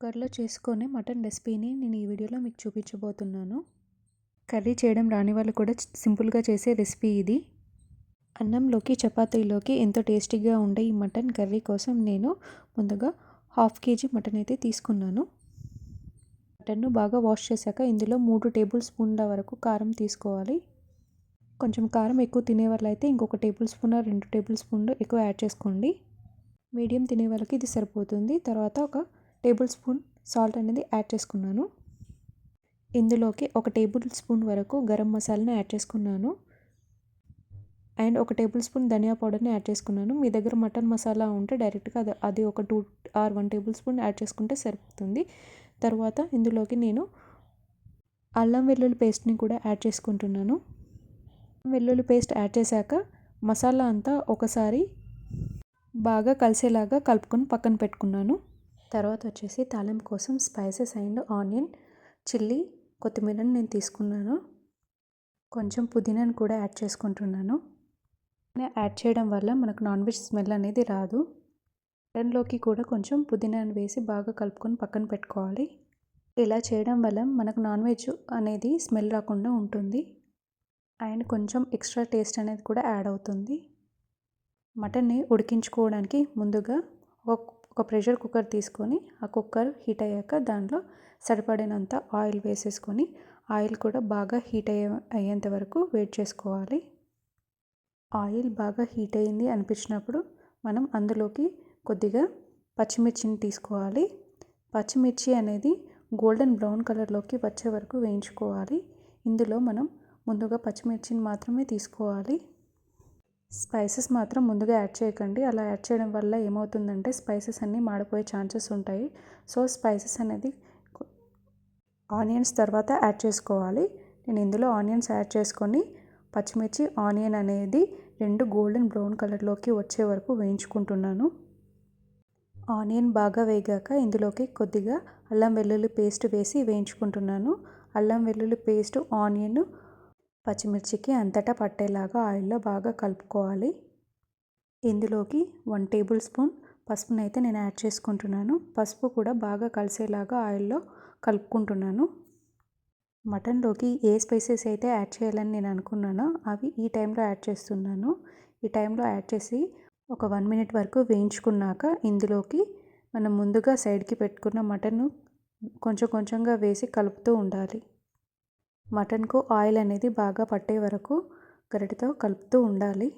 కుక్కర్లో చేసుకునే మటన్ రెసిపీని నేను ఈ వీడియోలో మీకు చూపించబోతున్నాను. కర్రీ చేయడం రాని వాళ్ళు కూడా సింపుల్గా చేసే రెసిపీ ఇది. అన్నంలోకి చపాతీలోకి ఎంతో టేస్టీగా ఉండే ఈ మటన్ కర్రీ కోసం నేను ముందుగా హాఫ్ కేజీ మటన్ అయితే తీసుకున్నాను. మటన్ను బాగా వాష్ చేశాక ఇందులో మూడు టేబుల్ స్పూన్ల వరకు కారం తీసుకోవాలి. కొంచెం కారం ఎక్కువ తినే అయితే ఇంకొక టేబుల్ స్పూన్ రెండు టేబుల్ స్పూన్లు ఎక్కువ యాడ్ చేసుకోండి. మీడియం తినే వాళ్ళకి ఇది సరిపోతుంది. తర్వాత ఒక టేబుల్ స్పూన్ సాల్ట్ అనేది యాడ్ చేసుకున్నాను. ఇందులోకి ఒక టేబుల్ స్పూన్ వరకు గరం మసాలాను యాడ్ చేసుకున్నాను. అండ్ ఒక టేబుల్ స్పూన్ ధనియా పౌడర్ని యాడ్ చేసుకున్నాను. మీ దగ్గర మటన్ మసాలా ఉంటే డైరెక్ట్గా అది అది ఒక two or one table spoon add చేసుకుంటే సరిపోతుంది. తర్వాత ఇందులోకి నేను అల్లం వెల్లుల్లి పేస్ట్ని కూడా యాడ్ చేసుకుంటున్నాను. వెల్లుల్లి పేస్ట్ యాడ్ చేశాక మసాలా అంతా ఒకసారి బాగా కలిసేలాగా కలుపుకొని పక్కన పెట్టుకున్నాను. తర్వాత వచ్చేసి తాలింపు కోసం స్పైసెస్ అండ్ ఆనియన్ చిల్లీ కొత్తిమీరని నేను తీసుకున్నాను. కొంచెం పుదీనాను కూడా యాడ్ చేసుకుంటున్నాను. యాడ్ చేయడం వల్ల మనకు నాన్ వెజ్ స్మెల్ అనేది రాదు. మటన్లోకి కూడా కొంచెం పుదీనాను వేసి బాగా కలుపుకొని పక్కన పెట్టుకోవాలి. ఇలా చేయడం వల్ల మనకు నాన్ వెజ్ అనేది స్మెల్ రాకుండా ఉంటుంది. అండ్ కొంచెం ఎక్స్ట్రా టేస్ట్ అనేది కూడా యాడ్ అవుతుంది. మటన్ని ఉడికించుకోవడానికి ముందుగా ఒక ఒక ప్రెషర్ కుక్కర్ తీసుకొని ఆ కుక్కర్ హీట్ అయ్యాక దాంట్లో సరిపడినంత ఆయిల్ వేసేసుకొని ఆయిల్ కూడా బాగా హీట్ అయ్యే అయ్యేంత వరకు వెయిట్ చేసుకోవాలి. ఆయిల్ బాగా హీట్ అయ్యింది అనిపించినప్పుడు మనం అందులోకి కొద్దిగా పచ్చిమిర్చిని తీసుకోవాలి. పచ్చిమిర్చి అనేది గోల్డెన్ బ్రౌన్ కలర్లోకి వచ్చే వరకు వేయించుకోవాలి. ఇందులో మనం ముందుగా పచ్చిమిర్చిని మాత్రమే తీసుకోవాలి. స్పైసెస్ మాత్రం ముందుగా యాడ్ చేయకండి. అలా యాడ్ చేయడం వల్ల ఏమవుతుందంటే స్పైసెస్ అన్నీ మాడిపోయే ఛాన్సెస్ ఉంటాయి. సో స్పైసెస్ అనేది ఆనియన్స్ తర్వాత యాడ్ చేసుకోవాలి. నేను ఇందులో ఆనియన్స్ యాడ్ చేసుకొని పచ్చిమిర్చి ఆనియన్ అనేది రెండు గోల్డెన్ బ్రౌన్ కలర్లోకి వచ్చే వరకు వేయించుకుంటున్నాను. ఆనియన్ బాగా వేగాక ఇందులోకి కొద్దిగా అల్లం వెల్లుల్లి పేస్ట్ వేసి వేయించుకుంటున్నాను. అల్లం వెల్లుల్లి పేస్ట్ ఆనియన్ పచ్చిమిర్చికి అంతటా పట్టేలాగా ఆయిల్లో బాగా కలుపుకోవాలి. ఇందులోకి వన్ టేబుల్ స్పూన్ పసుపుని అయితే నేను యాడ్ చేసుకుంటున్నాను. పసుపు కూడా బాగా కలిసేలాగా ఆయిల్లో కలుపుకుంటున్నాను. మటన్లోకి ఏ స్పైసెస్ అయితే యాడ్ చేయాలని నేను అనుకున్నానో అవి ఈ టైంలో యాడ్ చేస్తున్నాను. ఈ టైంలో యాడ్ చేసి ఒక వన్ మినిట్ వరకు వేయించుకున్నాక ఇందులోకి మనం ముందుగా సైడ్కి పెట్టుకున్న మటన్ కొంచెం కొంచెంగా వేసి కలుపుతూ ఉండాలి. మటన్కు ఆయిల్ అనేది బాగా పట్టే వరకు గరిటతో కలుపుతూ ఉండాలి.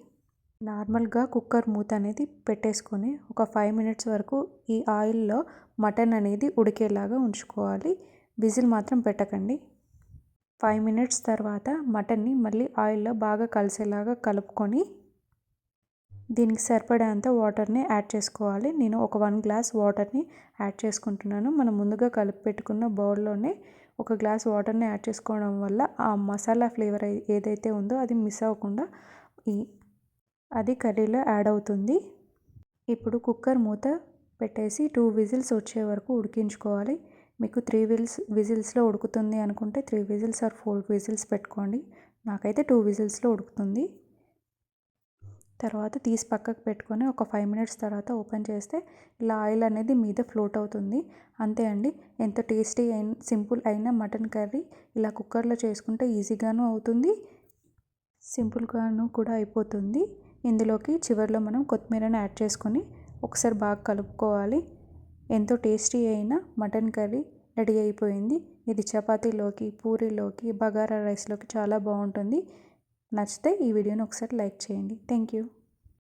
నార్మల్గా కుక్కర్ మూత అనేది పెట్టేసుకొని ఒక ఫైవ్ మినిట్స్ వరకు ఈ ఆయిల్లో మటన్ అనేది ఉడికేలాగా ఉంచుకోవాలి. విజిల్ మాత్రం పెట్టకండి. ఫైవ్ మినిట్స్ తర్వాత మటన్ని మళ్ళీ ఆయిల్లో బాగా కలిసేలాగా కలుపుకొని దీనికి సరిపడేంత వాటర్ని యాడ్ చేసుకోవాలి. నేను ఒక వన్ గ్లాస్ వాటర్ని యాడ్ చేసుకుంటున్నాను. మనం ముందుగా కలిపి పెట్టుకున్న బౌల్లోనే ఒక గ్లాస్ వాటర్ని యాడ్ చేసుకోవడం వల్ల ఆ మసాలా ఫ్లేవర్ ఏదైతే ఉందో అది మిస్ అవ్వకుండా ఈ అది కర్రీలో యాడ్ అవుతుంది. ఇప్పుడు కుక్కర్ మూత పెట్టేసి టూ విజిల్స్ వచ్చే వరకు ఉడికించుకోవాలి. మీకు త్రీ విజిల్స్ విజిల్స్లో ఉడుకుతుంది అనుకుంటే three whistles or four whistles పెట్టుకోండి. నాకైతే టూ విజిల్స్లో ఉడుకుతుంది. తర్వాత తీసి పక్కకు పెట్టుకొని ఒక ఫైవ్ మినిట్స్ తర్వాత ఓపెన్ చేస్తే ఇలా ఆయిల్ అనేది మీద ఫ్లోట్ అవుతుంది. అంతే అండి. ఎంతో టేస్టీ అయిన సింపుల్ అయిన మటన్ కర్రీ ఇలా కుక్కర్లో చేసుకుంటే ఈజీగాను అవుతుంది. సింపుల్గాను కూడా అయిపోతుంది. ఇందులోకి చివరిలో మనం కొత్తిమీరని యాడ్ చేసుకొని ఒకసారి బాగా కలుపుకోవాలి. ఎంతో టేస్టీ అయిన మటన్ కర్రీ రెడీ అయిపోయింది. ఇది చపాతీలోకి పూరీలోకి బగారా రైస్లోకి చాలా బాగుంటుంది. నచ్చితే ఈ వీడియోని ఒకసారి లైక్ చేయండి. Thank you.